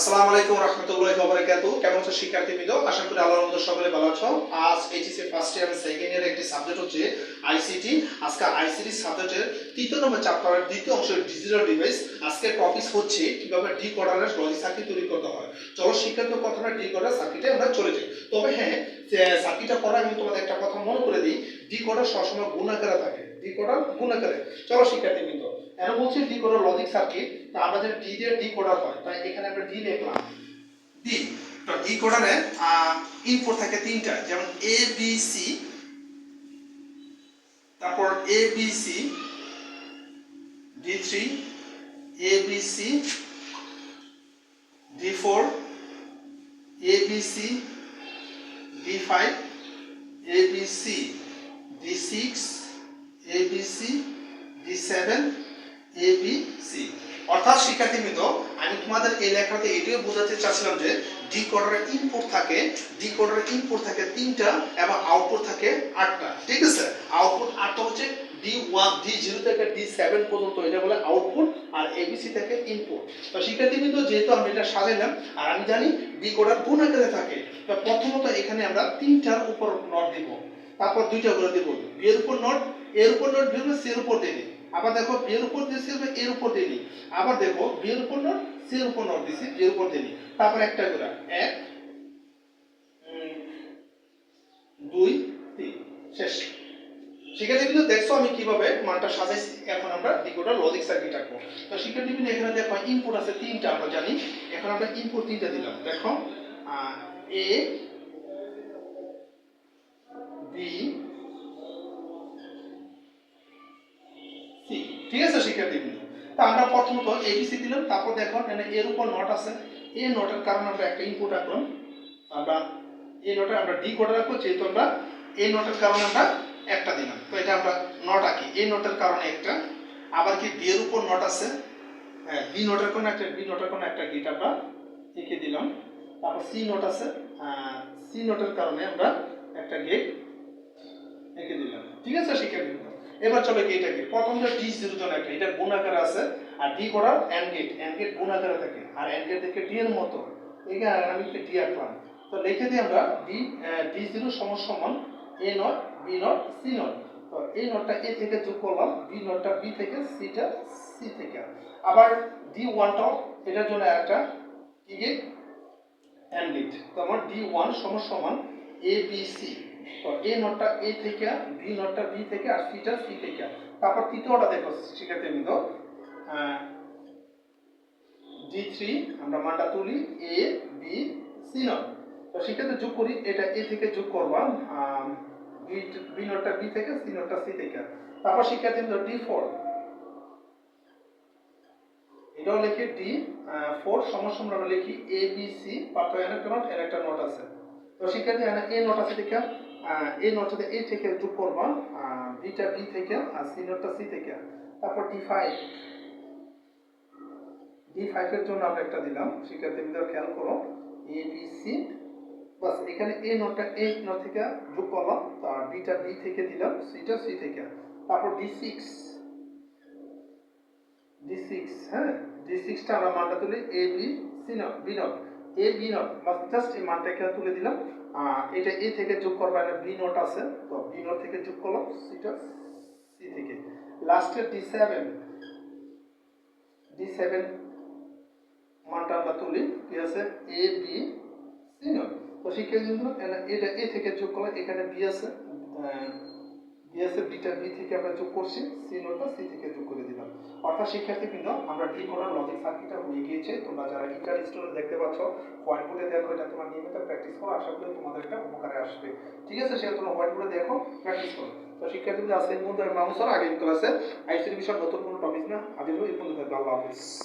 আসসালামু আলাইকুম ওয়া বারাকাতুহু। কেমন আছো শিক্ষার্থীবৃন্দ? আশা করি আল্লাহর সকলে ভালো আছো। আজ এইচএসসি ফার্স্ট ইয়ার সেকেন্ড একটি সাবজেক্ট হচ্ছে আইসিটি আজকে আইসিটি সাবজেক্টের তৃতীয় নম্বর চ্যাপ্টারের দ্বিতীয় অংশ ডিজিটাল ডিভাইস আজকে টপিক হচ্ছে কীভাবে ডিকোডারের লজিক সার্কিট তৈরি করতে হয়। চলো শিক্ষার্থী প্রথমে ডিকোডার সার্কিটে আমরা চলে যাই। তবে হ্যাঁ সার্কিটটা করার আমি তোমাদের একটা কথা মনে করে দিই। ডিকোডার সবসময় গুণাকারে থাকে। ডিকোডার গুণাকারে। চলো শিক্ষার্থীবৃন্দ। এখন বলছি ডিকোডার লজিক সার্কিট তা আমরা যে ডি দিয়ে ডিকোডার হয়, তাই এখানে আমরা ডি লিখলাম ডি তো ডিকোডারে ইনপুট থাকে তিনটা, যেমন এ বি সি তারপর A B C D three A B C D four A B C D five A B C D six A B C D seven A B C অর্থাৎ আমি তোমাদের এই লেখাতে এটিও বোঝাতে চাচ্ছিলাম যে ডি কোডারের ইনপুট থাকে ডি কোডারের ইনপুট থাকে তিনটা এবং আউটপুট থাকে আটটা। ঠিক আছে? আউটপুট আটটা হচ্ছে ডি ওয়ান ডি জিরো থেকে ডি সেভেন পর্যন্ত, এটা বলে আউটপুট আর এবিসি থেকে ইনপুট তো শিক্ষার্থীবৃন্দ, যেহেতু আমি এটা সাজাইলাম, আর আমি জানি ডি কোডার আকারে থাকে, তো প্রথমত এখানে আমরা তিনটার উপর নট দিব। তারপর দুইটা করে দিব। এর উপর নট এর উপর নট দিব সি এর উপর দিয়ে দিই আবার দেখো বি এর উপর দিয়েছি এর উপর দিই আবার দেখো বি এর উপর নট সি এর উপর নট দিছি এর উপর দিই তারপর একটা করে, এক দুই, তিন, শেষ। শিক্ষার্থী কিন্তু দেখছ আমি কীভাবে মানটা সাজাইছি? এখন আমরা ডিকোডার লজিক সার্কিট আঁকবো। তো শিক্ষার্থী কিন্তু এখানে দেখো ইনপুট আছে তিনটা, আমরা জানি। এখন আমরা ইনপুট তিনটা দিলাম। দেখো এ তা আমরা প্রথমত এবিসি দিলাম, তারপর দেখো এখানে এর উপর নট আছে। এ নটের কারণে আমরা একটা ইনপুট আঁকলাম। আমরা এই নোটে আমরা ডি কোডে রাখব যেহেতু আমরা এই নোটের কারণে আমরা একটা দিলাম। তো এটা আমরা নট আঁকি। এই নোটের কারণে একটা। আবার কি বি এর উপর নট আছে? হ্যাঁ বি নোটের কোনো একটা বি নোটের কোনো একটা গিট আমরা এঁকে দিলাম। তারপর সি নোট আছে। সি নোটের কারণে আমরা একটা গেট এঁকে দিলাম। ঠিক আছে, শিক্ষার্থী? এবার চলো গেট আঁকি প্রথম যে ডি জিরো জন একটা, এটা গুণ আকারে আছে, আর ডি করার এন্ড গেট এন্ড গেট গুণ আকারে থাকে। আর এন্ড গেট থেকে ডি এর মতো। এখানে আমি ডি আঁকলাম। তো লিখে দিই আমরা ডি ডি জিরো সমান সমান A not B not C not তো এই নটটা এ থেকে যোগ করলাম বি নটটা বি থেকে সিটা সি থেকে। আবার ডি ওয়ানটাও এটার জন্য একটা কি গেট এন্ড গেট তো আমার ডি ওয়ান সমান সমান এ বি সি এ নটটা এ থেকে, বি নটটা বি থেকে আর সিটা সি থেকে। তারপর তৃতীয়টা দেখো শিক্ষার্থী ডি থ্রি, আমরা মানটা তুলি, এ, বি, সি নট তো সেক্ষেত্রে যোগ করি, এটা এ থেকে যোগ করবা বি নোটটা বি থেকে, সি নোটটা সি থেকে। তারপর ডি ফোর এটাও লিখি, ডি ফোর সমস্যা আমরা লিখি, এ, বি, সি নোট আছে। তো শিক্ষার্থী এ নোট আছে থেকে এই নোটটাতে এ থেকে যোগ করবা বিটা বি থেকে, আর সি নোটটা সি থেকে। তারপর ডি ফাইভ ডি ফাইভের জন্য আমরা একটা দিলাম। শিক্ষার্থী বিদ্যার খেয়াল করো। এ বি সি বাস, এখানে এ নোটটা এ নোট থেকে যোগ করলাম আর বিটা বি থেকে দিলাম সিটা সি থেকে। তারপর ডি সিক্স ডি সিক্স হ্যাঁ? ডি সিক্সটা আমরা মানটা তুলি A B C not B not A B not just এই মানটা এখানে তুলে দিলাম। এটা এ থেকে যোগ করব একটা বি নোট আছে। তো বি নোট থেকে যোগ করলাম। সিটা সি থেকে। লাস্টের ডি সেভেন ডি সেভেন মানটা আমরা তুলি। কি আছে? এ বি সি নট তো শিক্ষার্থী কিন্তু এটা এ থেকে যোগ করলাম এখানে বি আছে। বিটা বি থেকে আমরা যোগ করছি। সি নোটটা সি থেকে যোগ করে দিলাম। অর্থাৎ আমরা ডি করার লজিক সার্কিটটা হয়ে গিয়েছে। তোমরা যারা ইন্টার দেখতে পাচ্ছ হোয়াইট বোর্ডে দেখো, এটা তোমার নিয়মিত প্র্যাকটিস করো। আশা করি তোমাদের একটা উপকারে আসবে। ঠিক আছে, সেটা তোমরা হোয়াইট বোর্ডে দেখো প্র্যাকটিস করো। তো শিক্ষার্থী বৃন্দ আজকে এই পর্যন্ত মানুষের আগে ক্লাসে আইসিডি বিষয় নতুন কোনো টপিক না। হাজির এই পর্যন্ত।